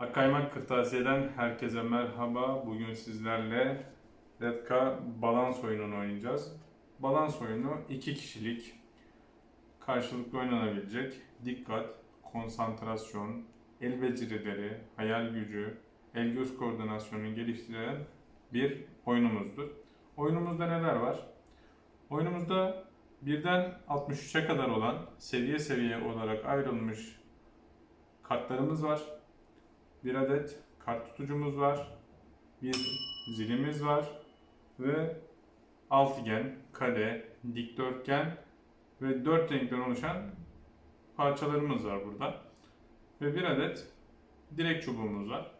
Akaymak Kırtasiye'den herkese merhaba. Bugün sizlerle Redka balans oyununu oynayacağız. Balans oyunu iki kişilik, karşılıklı oynanabilecek, dikkat, konsantrasyon, el becerileri, hayal gücü, el göz koordinasyonunu geliştiren bir oyunumuzdur. Oyunumuzda neler var? Oyunumuzda birden 63'e kadar olan seviye seviye olarak ayrılmış kartlarımız var. Bir adet kart tutucumuz var. Bir zilimiz var. Ve altıgen, kare, dikdörtgen ve dört renkten oluşan parçalarımız var burada. Ve bir adet direk çubuğumuz var.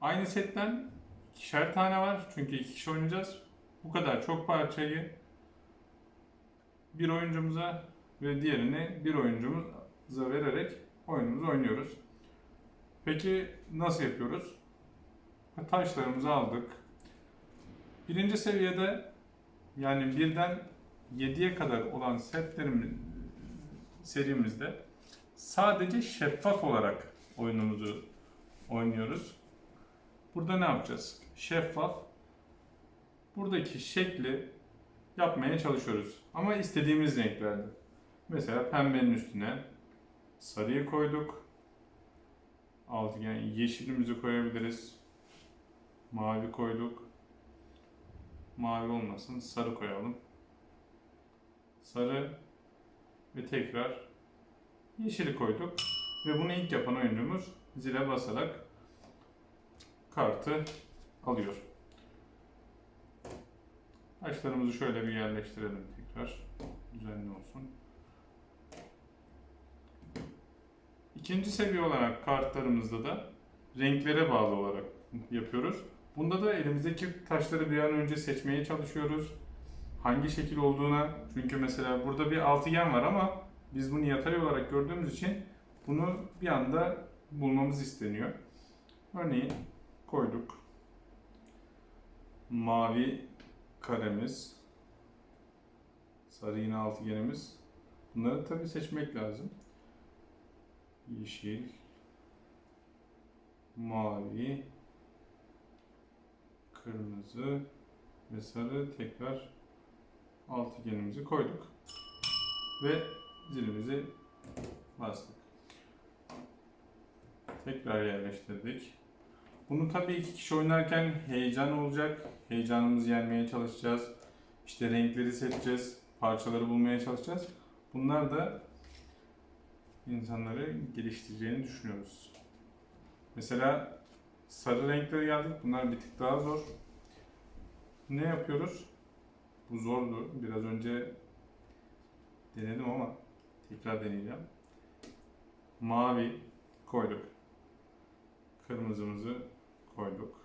Aynı setten ikişer tane var. Çünkü iki kişi oynayacağız. Bu kadar çok parçayı bir oyuncumuza ve diğerini bir oyuncumuza vererek oyunumuzu oynuyoruz. Peki nasıl yapıyoruz? Taşlarımızı aldık. Birinci seviyede yani birden 7'ye kadar olan setlerimiz serimizde sadece şeffaf olarak oyunumuzu oynuyoruz. Burada ne yapacağız? Şeffaf. Buradaki şekli yapmaya çalışıyoruz. Ama istediğimiz renklerde. Mesela pembenin üstüne sarıyı koyduk. Altıgen yeşilimizi koyabiliriz. Mavi koyduk. Mavi olmasın. Sarı koyalım. Sarı ve tekrar yeşili koyduk. Ve bunu ilk yapan oyuncumuz zile basarak kartı alıyor. Taşlarımızı şöyle bir yerleştirelim tekrar. Düzenli olsun. İkinci seviye olarak kartlarımızda da renklere bağlı olarak yapıyoruz. Bunda da elimizdeki taşları bir an önce seçmeye çalışıyoruz. Hangi şekil olduğuna çünkü mesela burada bir altıgen var ama biz bunu yatay olarak gördüğümüz için bunu bir anda bulmamız isteniyor. Örneğin koyduk. Mavi karemiz. Sarı yine altıgenimiz. Bunları tabii seçmek lazım. Yeşil. Mavi. Kırmızı. Ve sarı tekrar altıgenimizi koyduk. Ve zilimizi bastık. Tekrar yerleştirdik. Bunu tabii iki kişi oynarken heyecan olacak. Heyecanımızı yenmeye çalışacağız. İşte renkleri seçeceğiz. Parçaları bulmaya çalışacağız. Bunlar da insanları geliştireceğini düşünüyoruz. Mesela sarı renklere geldik. Bunlar bir tık daha zor. Ne yapıyoruz? Bu zordu. Biraz önce denedim ama tekrar deneyeceğim. Mavi koyduk. Kırmızımızı koyduk.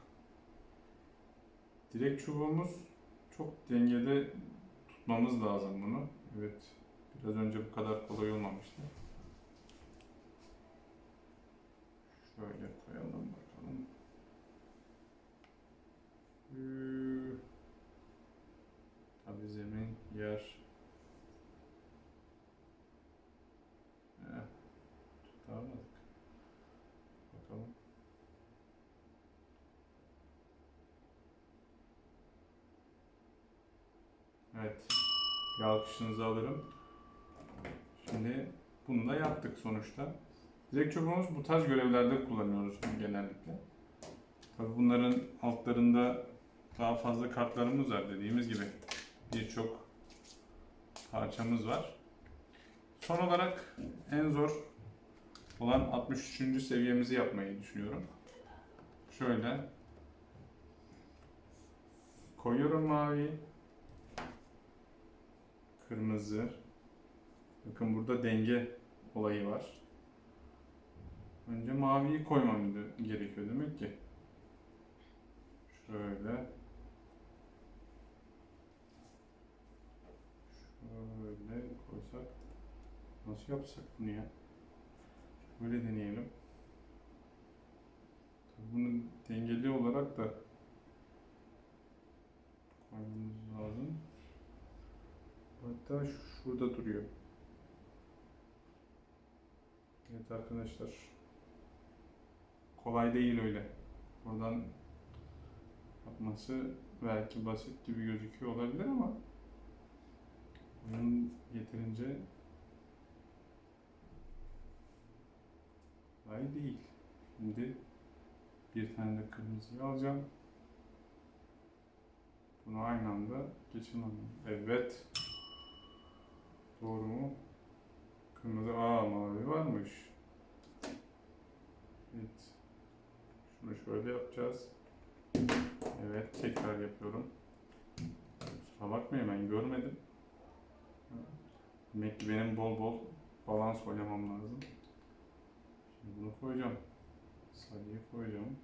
Direk çubuğumuz çok dengede tutmamız lazım bunu. Evet. Biraz önce bu kadar kolay olmamıştı. Şöyle koyalım bakalım. Ee, Tabii zemin, yer. Tutarmadık. Bakalım. Evet. Bir alkışınızı alırım. Şimdi bunu da yaptık sonuçta. Direkt çubuğumuz bu tarz görevlerde kullanıyoruz genellikle. Tabii bunların altlarında daha fazla kartlarımız var dediğimiz gibi. Birçok parçamız var. Son olarak en zor olan 63. seviyemizi yapmayı düşünüyorum. Şöyle koyuyorum mavi, kırmızı. Bakın burada denge olayı var. Önce maviyi koymam gerekiyor demek ki. Şöyle. Şöyle koysak. Nasıl yapsak bunu ya? Böyle deneyelim. Bunu dengeli olarak da koymamız lazım. Hatta şurada duruyor. Evet arkadaşlar. Kolay değil öyle. Buradan yapması belki basit gibi gözüküyor olabilir ama oyun yeterince kolay değil. Şimdi bir tane de kırmızıyı alacağım. Bunu aynı anda geçirmem. Evet. Doğru mu? Kırmızı A mavi varmış. Evet. Şöyle yapacağız. Evet tekrar yapıyorum. Kusura bakmayın ben görmedim. Demek ki benim bol bol balans oynamam lazım. Şimdi bunu koyacağım. Sarıyı koyacağım.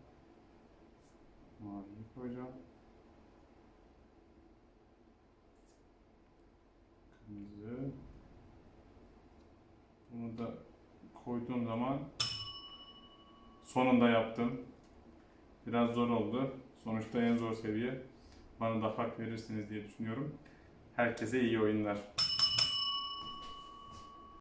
Maviyi koyacağım. Kırmızı. Bunu da koyduğum zaman sonunda yaptım. Biraz zor oldu. Sonuçta en zor seviye. Bana da hak verirsiniz diye düşünüyorum. Herkese iyi oyunlar.